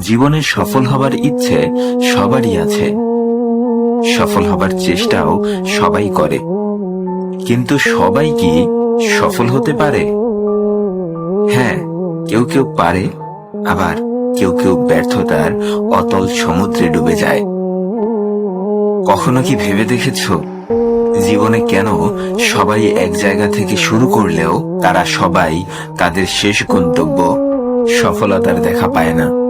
জীবনে সফল হবার ইচ্ছে সবারই আছে। সফল হবার চেষ্টাও সবাই করে। কিন্তু সবাই কি সফল হতে পারে? হ্যাঁ কেউ কেউ পারে, আবার কেউ কেউ ব্যর্থতার অতল সমুদ্রে ডুবে যায়। কখনো কি ভেবে দেখেছ? জীবনে কেন সবাই এক জায়গা থেকে শুরু করলেও তারা সবাই তাদের শেষ গন্তব্য সফলতার দেখা পায় না।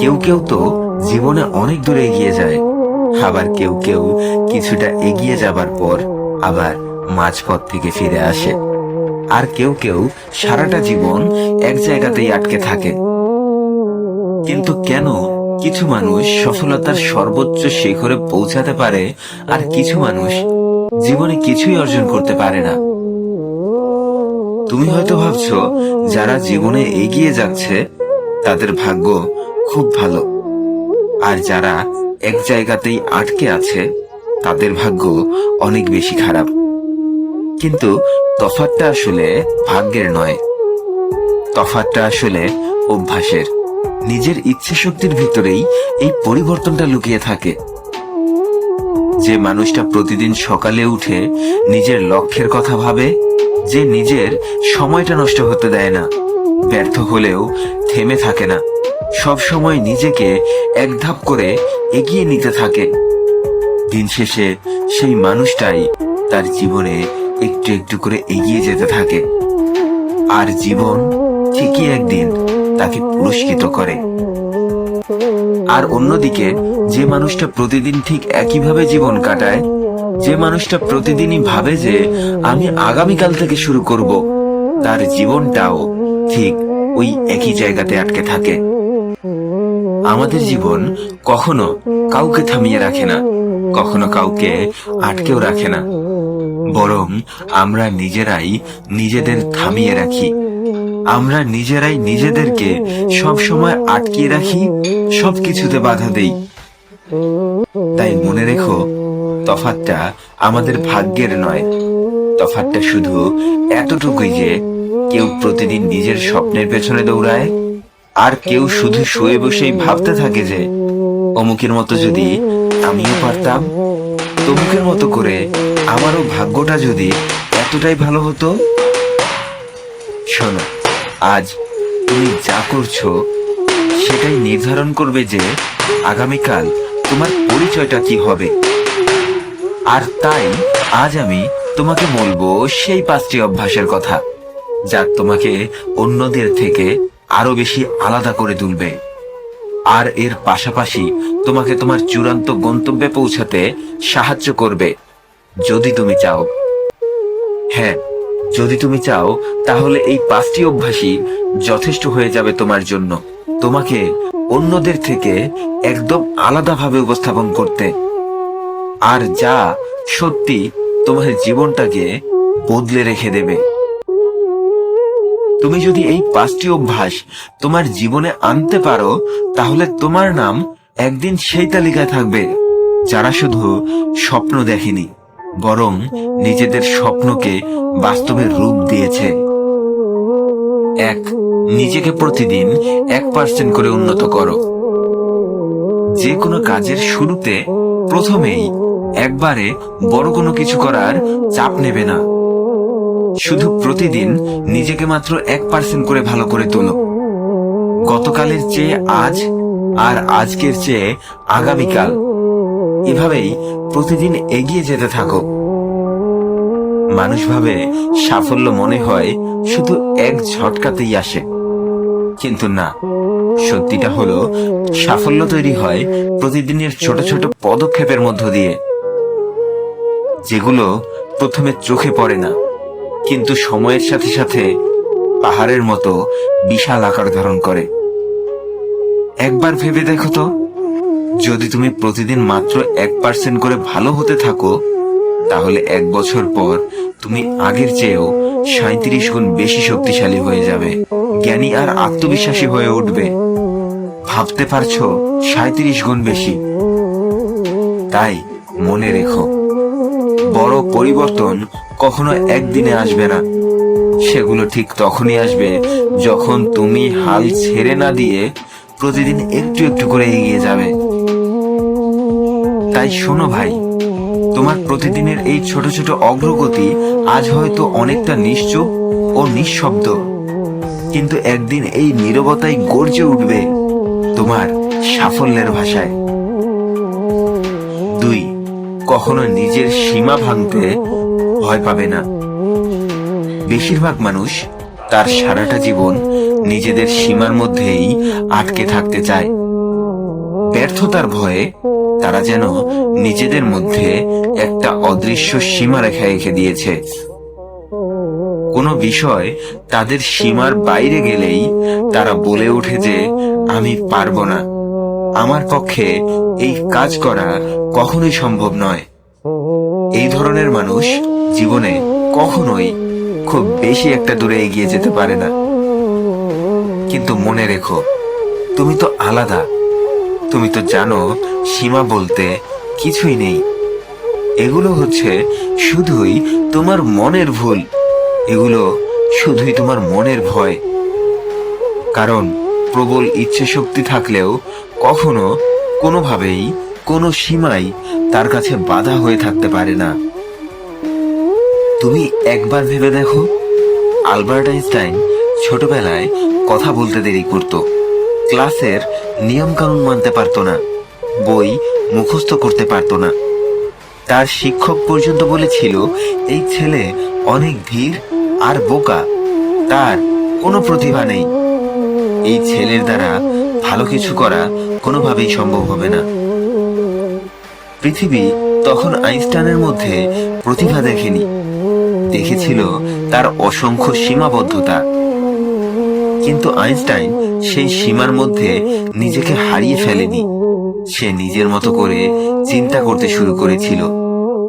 কেউ কেউ তো জীবনে অনেক দূরে এগিয়ে যায়। আবার কেউ কেউ কিছুটা এগিয়ে যাবার পর আবার মাঝপথ থেকে ফিরে আসে। আর কেউ কেউ সারাটা জীবন এক জায়গাতেই আটকে থাকে। কিন্তু কেন কিছু মানুষ সফলতার সর্বোচ্চ শিখরে পৌঁছাতে পারে আর কিছু মানুষ জীবনে কিছুই অর্জন করতে পারে না। তুমি হয়তো ভাবছ, যারা জীবনে এগিয়ে যাচ্ছে, তাদের ভাগ্য খুব ভালো। আর যারা এক জায়গাতেই আটকে আছে, তাদের ভাগ্য অনেক বেশি খারাপ। কিন্তু তফাৎটা আসলে ভাগ্যের নয়। তফাৎটা আসলে অভ্যাসের। নিজের ইচ্ছে শক্তির ভিতরেই এই পরিবর্তনটা লুকিয়ে থাকে। যে মানুষটা প্রতিদিন সকালে উঠে নিজের লক্ষ্যের কথা ভাবে, যে নিজের সময়টা নষ্ট হতে দেয় না, ব্যর্থ হলেও থেমে থাকে না। সব সময় নিজেকে এক ধাপ করে এগিয়ে নিতে থাকে। দিন শেষে সেই মানুষটাই তার জীবনে একটু একটু করে এগিয়ে যেতে থাকে। আর জীবন ঠিকই একদিন তাকে পুরস্কৃত করে। আর অন্যদিকে, যে মানুষটা প্রতিদিন ঠিক একইভাবে জীবন কাটায়, যে মানুষটা প্রতিদিনই ভাবে যে আমি আগামীকাল থেকে শুরু করব, তার জীবনটাও ঠিক ওই একই জায়গাতে আটকে থাকে। আমাদের জীবন কখনো কাউকে থামিয়ে রাখে না, কখনো কাউকে আটকেও রাখে না। বরং আমরা নিজেরাই নিজেদের থামিয়ে রাখি। আমরা নিজেরাই নিজেদেরকে সব সময় আটকিয়ে রাখি, সবকিছুতে বাধা দেই। তাই মনে রেখো তফাতটা আমাদের ভাগ্যের নয়। তফাতটা শুধু এতটুকুই যে কেউ প্রতিদিন নিজের স্বপ্নের পেছনে দৌড়ায়। আর কেউ শুধু শুয়ে বসেই ভাবতে থাকে যে, অমুকের মতো যদি আমিও পারতাম, তমুকের মতো করে আমারও ভাগ্যটা যদি এতটাই ভালো হতো। শোনো, আজ তুমি যা করছ সেটাই নির্ধারণ করবে যে আগামীকাল তোমার পরিচয়টা কি হবে। আর তাই আজ আমি তোমাকে বলব সেই পাঁচটি অভ্যাসের কথা, যা তোমাকে অন্যদের থেকে আরও বেশি আলাদা করে তুলবে। আর এর পাশাপাশি তোমাকে তোমার চূড়ান্ত গন্তব্যে পৌঁছাতে সাহায্য করবে, যদি তুমি চাও। হ্যাঁ যদি তুমি চাও, তাহলে এই পাঁচটি অভ্যাসই যথেষ্ট হয়ে যাবে তোমার জন্য। তোমাকে অন্যদের থেকে একদম আলাদাভাবে উপস্থাপন করতে। আর যা সত্যি তোমার জীবনটাকে বদলে রেখে দেবে। তুমি যদি এই পাঁচটি অভ্যাস তোমার জীবনে আনতে পারো, তাহলে তোমার নাম একদিন সেই তালিকায় থাকবে, যারা শুধু স্বপ্ন দেখেনি, বরং নিজেদের স্বপ্নকে বাস্তবের রূপ দিয়েছে। এক, নিজেকে প্রতিদিন এক পার্সেন্ট করে উন্নত করো। যে কোনো কাজের শুরুতে প্রথমেই একবারে বড় কোনো কিছু করার চাপ নেবে না। শুধু প্রতিদিন নিজেকে মাত্র এক পার্সেন্ট করে ভালো করে তোলো। গতকালের চেয়ে আজ আর আজকের চেয়ে আগামীকাল এভাবেই প্রতিদিন এগিয়ে যেতে থাকো। মানুষ ভাবে সাফল্য মনে হয় শুধু এক ঝটকাতেই আসে। কিন্তু না, সত্যিটা হলো সাফল্য তৈরি হয় প্রতিদিনের ছোট ছোট পদক্ষেপের মধ্য দিয়ে, যেগুলো প্রথমে চোখে পড়ে না। কিন্তু সময়ের সাথে সাথে পাহাড়ের মতো বিশাল আকার ধারণ করে। একবার ভেবে দেখো তো, যদি তুমি প্রতিদিন মাত্র এক পার্সেন্ট করে ভালো হতে থাকো, তাহলে এক বছর পর তুমি আগের চেয়েও সাঁত্রিশ গুণ বেশি শক্তিশালী হয়ে যাবে, জ্ঞানী আর আত্মবিশ্বাসী হয়ে উঠবে। ভাবতে পারছ সাঁত্রিশ গুণ বেশি? তাই মনে রেখো, বড় পরিবর্তন কখনো একদিনে আসবে না। সেগুলো ঠিক তখনই আসবে যখন তুমি হাল ছেড়ে না দিয়ে প্রতিদিন একটু একটু করে এগিয়ে যাবে। তাই শোনো ভাই, তোমার প্রতিদিনের এই ছোট ছোট অগ্রগতি আজ হয়তো অনেকটা নিশ্চুপ ও নিঃশব্দ, কিন্তু একদিন এই নীরবতাই গর্জে উঠবে তোমার সাফল্যের ভাষায়। দুই, কখনো নিজের সীমা ভাঙতে ভয় পাবে না। বেশিরভাগ মানুষ তার সারাটা জীবন নিজেদের সীমার মধ্যেই আটকে থাকতে চায়। ব্যর্থতার ভয়ে তারা যেন নিজেদের মধ্যে একটা অদৃশ্য সীমা রেখা রেখে দিয়েছে। কোনো বিষয় তাদের সীমার বাইরে গেলেই তারা বলে ওঠে যে, আমি পারব না। আমার পক্ষে এই কাজ করা কখনোই সম্ভব নয়। এই ধরনের মানুষ জীবনে কখনোই খুব বেশি একটা দূরে এগিয়ে যেতে পারে না। কিন্তু মনে রেখো, তুমি তো আলাদা। তুমি তো জানো, সীমা বলতে কিছুই নেই। এগুলো হচ্ছে শুধুই তোমার মনের ভুল। এগুলো শুধুই তোমার মনের ভয়। কারণ প্রবল ইচ্ছে শক্তি থাকলেও কখনো কোনোভাবেই কোনো সীমাই তার কাছে বাধা হয়ে থাকতে পারে না। তুমি একবার ভেবে দেখো, আলবার্ট আইনস্টাইন ছোটবেলায় কথা বলতে দেরি করত। ক্লাসের নিয়ম কানুন মানতে পারতো না, বই মুখস্থ করতে পারতো না। তার শিক্ষক পর্যন্ত বলেছিল, এই ছেলে অনেক ধীর আর বোকা, তার কোনো প্রতিভা নেই। এই ছেলের দ্বারা ভালো কিছু করা কোনোভাবেই সম্ভব হবে না। পৃথিবী তখন আইনস্টাইনের মধ্যে প্রতিভা দেখেনি। দেখেছিল তার অসংখ্য সীমাবদ্ধতা। কিন্তু আইনস্টাইন সেই সীমার মধ্যে নিজেকে হারিয়ে ফেলেনি। সে নিজের মতো করে চিন্তা করতে শুরু করেছিল।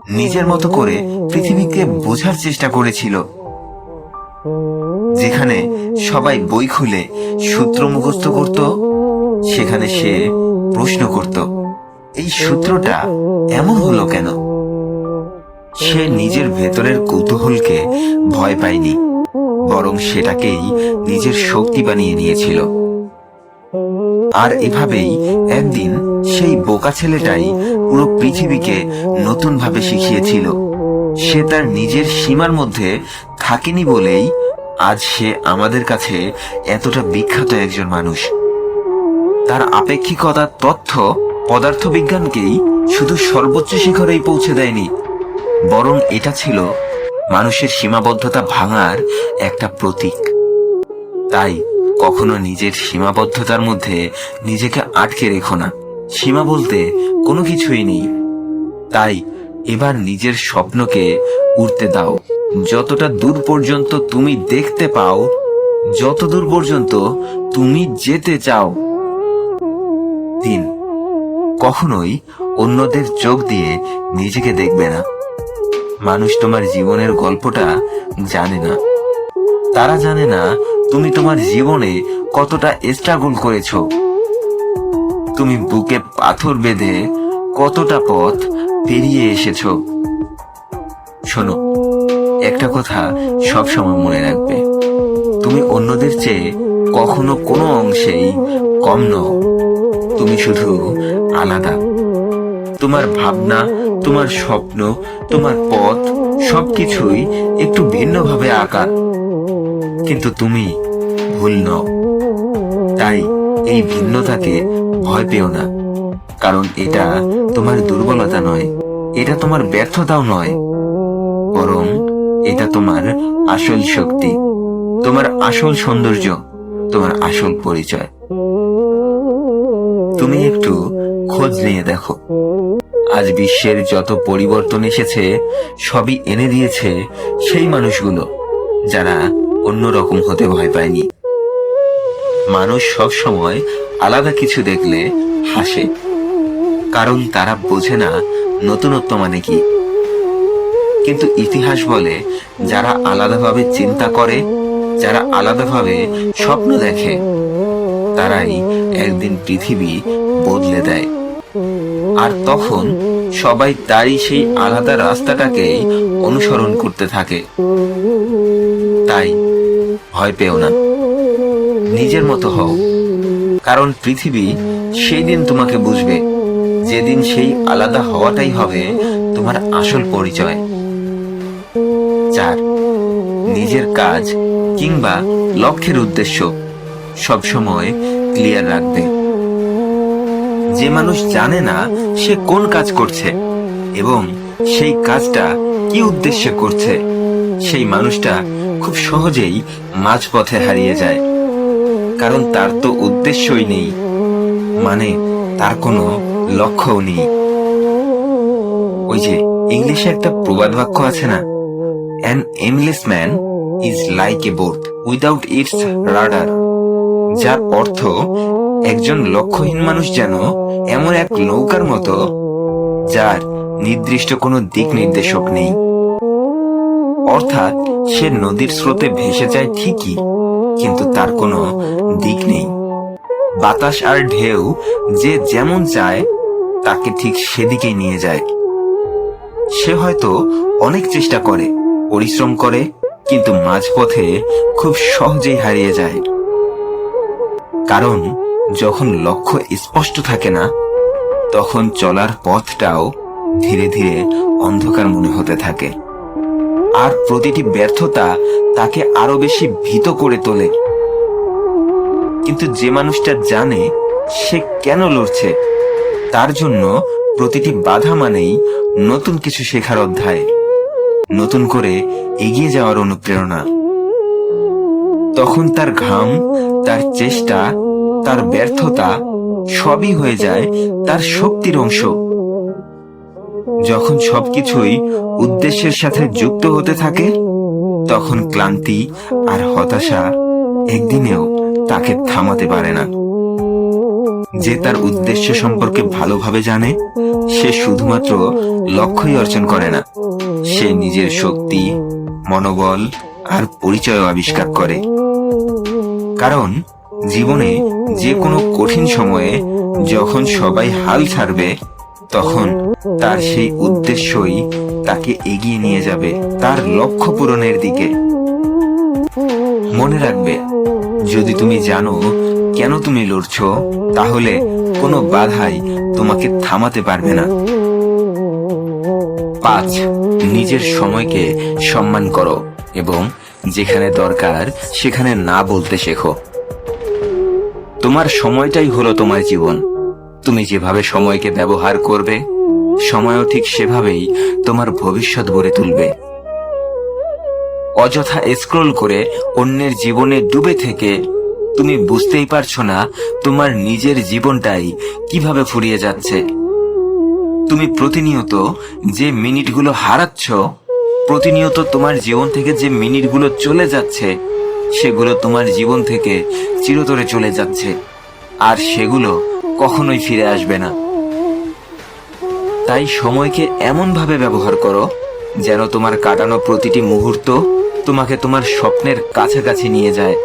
নিজের মতো করে পৃথিবীকে বোঝার চেষ্টা করেছিল। যেখানে সবাই বই খুলে সূত্র মুখস্থ করত, সেখানে সে প্রশ্ন করত। এই সূত্রটা এমন হলো কেন? সে নিজের ভেতরের কৌতূহলকে ভয় পায়নি, বরং সেটাকেই নিজের শক্তি বানিয়ে নিয়েছিল। আর এভাবেই একদিন সেই বোকা ছেলেটাই পুরো পৃথিবীকে নতুনভাবে শিখিয়েছিল। সে তার নিজের সীমার মধ্যে থাকেনি বলেই আজ সে আমাদের কাছে এতটা বিখ্যাত একজন মানুষ। তার আপেক্ষিকতার তথ্য পদার্থবিজ্ঞানকেই শুধু সর্বোচ্চ শিখরেই পৌঁছে দেয়নি, বরং এটা ছিল মানুষের সীমাবদ্ধতা ভাঙার একটা প্রতীক। তাই কখনো নিজের সীমাবদ্ধতার মধ্যে নিজেকে আটকে রেখো না। সীমা বলতে কোনো কিছুই নেই। তাই এবার নিজের স্বপ্নকে উড়তে দাও। যতটা দূর পর্যন্ত তুমি দেখতে পাও, যত দূর পর্যন্ত তুমি যেতে চাও। তিন কখনোই অন্যদের চোখ দিয়ে নিজেকে দেখবে না। মানুষ তোমার জীবনের গল্পটা জানে না। তারা জানে না তুমি তোমার জীবনে কতটা স্ট্রাগল করেছ। তুমি বুকে পাথর বেঁধে কতটা পথ পেরিয়ে এসেছ। শোনো, একটা কথা সবসময় মনে রাখবে। তুমি অন্যদের চেয়ে কখনো কোনো অংশেই কম নও। তুমি শুধু আলাদা। তোমার ভাবনা, তোমার স্বপ্ন, তোমার পথ, সবকিছুই একটু ভিন্নভাবে আঁকা। কিন্তু তুমি ভুল নও। তাই এই ভিন্নতাকে ভয় পেও না। কারণ এটা তোমার দুর্বলতা নয়, এটা তোমার ব্যর্থতাও নয়। বরং এটা তোমার আসল শক্তি, তোমার আসল সৌন্দর্য, তোমার আসল পরিচয়। তুমি একটু খোঁজ নিয়ে দেখো। আজ বিশ্বের যত পরিবর্তন এসেছে, সবই এনে দিয়েছে সেই মানুষগুলো, যারা অন্যরকম হতে ভয় পায়নি। মানুষ সব সময় আলাদা কিছু দেখলে হাসে, কারণ তারা বোঝে না নতুনত্ব মানে কি। কিন্তু ইতিহাস বলে, যারা আলাদাভাবে চিন্তা করে, যারা আলাদাভাবে স্বপ্ন দেখে, তারাই একদিন পৃথিবী বদলে দেয়। আর তখন সবাই তারই সেই আলাদা রাস্তাটাকে অনুসরণ করতে থাকে। তাই ভয় পেও না। নিজের মতো হও। কারণ পৃথিবী সেই দিন তোমাকে বুঝবে। যেদিন সেই আলাদা হওয়াটাই হবে তোমার আসল পরিচয়। চার, নিজের কাজ কিংবা লক্ষ্যের উদ্দেশ্য সবসময় ক্লিয়ার রাখবে। যে মানুষ জানে না সে কোন কাজ করছে এবং সেই কাজটা কি উদ্দেশ্যে করছে, সেই মানুষটা খুব সহজেই মাঝপথে হারিয়ে যায়। কারণ তার তো উদ্দেশ্যই নেই মানে তার কোনো লক্ষ্যও নেই। ওই যে ইংলিশে একটা প্রবাদ বাক্য আছে না an aimless man is like a boat without its rudder যার অর্থ একজন লক্ষ্যহীন মানুষ যেন এমন এক নৌকার মতো, যার নির্দিষ্ট কোনো দিক নির্দেশক নেই। অর্থাৎ সে নদীর স্রোতে ভেসে যায় ঠিকই, কিন্তু তার কোনো দিক নেই। বাতাস আর ঢেউ যে যেমন চায়, তাকে ঠিক সেদিকেই নিয়ে যায়। সে হয়তো অনেক চেষ্টা করে, পরিশ্রম করে, কিন্তু মাঝপথে খুব সহজেই হারিয়ে যায়। কারণ যখন লক্ষ্য স্পষ্ট থাকে না, তখন চলার পথটাও ধীরে ধীরে অন্ধকার মনে হতে থাকে। আর প্রতিটি ব্যর্থতা তাকে আরও বেশি ভীত করে তোলে। কিন্তু যে মানুষটা জানে সে কেন লড়ছে, তার জন্য প্রতিটি বাধা মানেই নতুন কিছু শেখার অধ্যায়, নতুন করে এগিয়ে যাওয়ার অনুপ্রেরণা। তখন তার ঘাম, তার চেষ্টা তার ব্যর্থতা সবই হয়ে যায় তার শক্তির অংশ। যখন সবকিছুই উদ্দেশ্যের সাথে যুক্ত হতে থাকে, তখন ক্লান্তি আর হতাশা একদিনেও তাকে থামাতে পারে না। যে তার উদ্দেশ্য সম্পর্কে ভালোভাবে জানে, সে শুধুমাত্র লক্ষ্যই অর্জন করে না। সে নিজের শক্তি, মনোবল আর পরিচয় আবিষ্কার করে। কারণ জীবনে যে কোনো কঠিন সময়ে যখন সবাই হাল ছাড়বে, তখন তার সেই উদ্দেশ্যই তাকে এগিয়ে নিয়ে যাবে তার লক্ষ্য পূরণের দিকে। মনে রাখবে, যদি তুমি জানো কেন তুমি লড়ছ, তাহলে কোনো বাধাই তোমাকে থামাতে পারবে না। পাঁচ, নিজের সময়কে সম্মান করো এবং যেখানে দরকার সেখানে না বলতে শেখো। তোমার সময়টাই হলো তোমার জীবন। তুমি যেভাবে সময়কে ব্যবহার করবে, সময়ও ঠিক সেভাবেই তোমার ভবিষ্যৎ গড়ে তুলবে। অযথা স্ক্রোল করে অন্যের জীবনে ডুবে থেকে তুমি বুঝতেই পারছ না তোমার নিজের জীবনটাই কীভাবে ফুরিয়ে যাচ্ছে। তুমি প্রতিনিয়ত যে মিনিটগুলো হারাচ্ছ, প্রতিনিয়ত তোমার জীবন থেকে যে মিনিটগুলো চলে যাচ্ছে সেগুলো তোমার জীবন থেকে চিরতরে চলে যাচ্ছে। আর সেগুলো কখনোই ফিরে আসবে না। তাই সময়কে এমন ভাবে ব্যবহার করো, যেন তোমার কাটানো প্রতিটি মুহূর্ত তোমাকে তোমার স্বপ্নের কাছাকাছি নিয়ে যায়।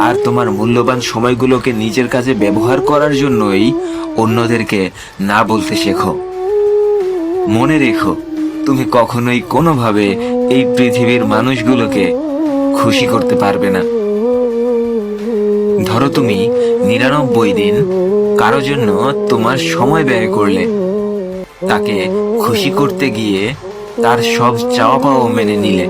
আর তোমার মূল্যবান সময়গুলোকে নিজের কাজে ব্যবহার করার জন্যই অন্যদেরকে না বলতে শেখো। মনে রেখো, তুমি কখনোই কোনোভাবে এই পৃথিবীর মানুষগুলোকে খুশি করতে পারবে না। ধরো তুমি নিরানব্বই দিন কারও জন্য তোমার সময় ব্যয় করলে। তাকে খুশি করতে গিয়ে তার সব চাওয়া পাওয়া মেনে নিলে।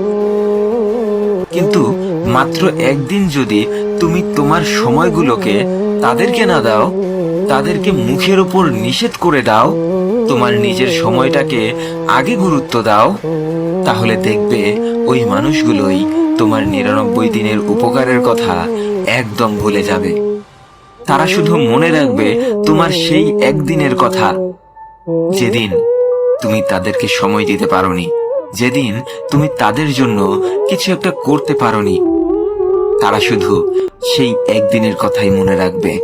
কিন্তু মাত্র একদিন যদি তুমি তোমার সময়গুলোকে তাদেরকে না দাও, তাদেরকে মুখের উপর নিষেধ করে দাও, তোমার নিজের সময়টাকে আগে গুরুত্ব দাও, তাহলে দেখবে ওই মানুষগুলোই তোমার নিরানব্বই দিনের উপকারের কথা একদম ভুলে যাবে। তারা শুধু মনে রাখবে তোমার সেই একদিনের কথা। যেদিন তুমি তাদেরকে সময় দিতে পারোনি, যেদিন তুমি তাদের জন্য কিছু একটা করতে পারোনি, তারা শুধু সেই একদিনের কথাই মনে রাখবে।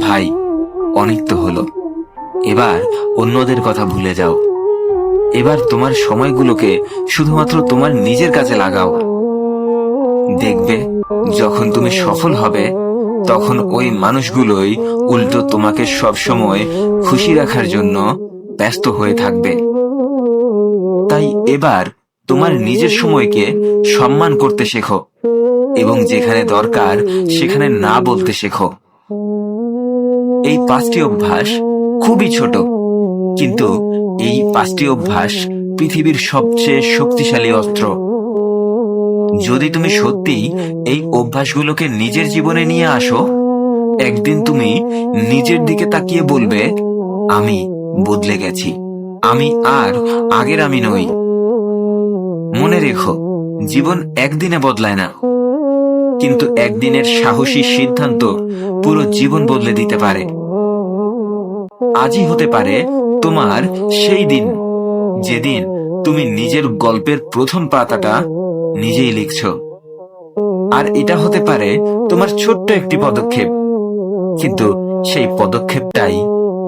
ভাই, অনেক তো হলো। এবার অন্যদের কথা ভুলে যাও। এবার তোমার সময়গুলোকে শুধুমাত্র তোমার নিজের কাছে লাগাও। দেখবে, যখন তুমি সফল হবে, তখন ওই মানুষগুলোই উল্টো তোমাকে সবসময় খুশি রাখার জন্য ব্যস্ত হয়ে থাকবে। তাই এবার তোমার নিজের সময়কে সম্মান করতে শেখো এবং যেখানে দরকার, সেখানে না বলতে শেখো। এই পাঁচটি অভ্যাস খুবই ছোট, কিন্তু এই পাঁচটি অভ্যাস পৃথিবীর সবচেয়ে শক্তিশালী অস্ত্র। যদি তুমি সত্যি এই অভ্যাসগুলোকে নিজের জীবনে নিয়ে আসো, একদিন তুমি নিজের দিকে তাকিয়ে বলবে, আমি বদলে গেছি। আমি আর আগের আমি নই। মনে রেখো, জীবন একদিনে বদলায় না। কিন্তু একদিনের সাহসী সিদ্ধান্ত পুরো জীবন বদলে দিতে পারে। আজই হতে পারে তোমার সেই দিন, যেদিন তুমি নিজের গল্পের প্রথম পাতাটা নিজেই লিখছ। আর এটা হতে পারে তোমার ছোট্ট একটি পদক্ষেপ, কিন্তু সেই পদক্ষেপটাই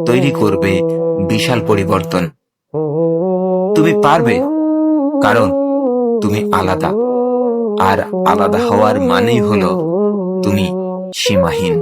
তৈরি করবে বিশাল পরিবর্তন। তুমি পারবে, কারণ তুমি আলাদা, আর আলাদা হওয়ার মানেই হলো তুমি সীমাহীন।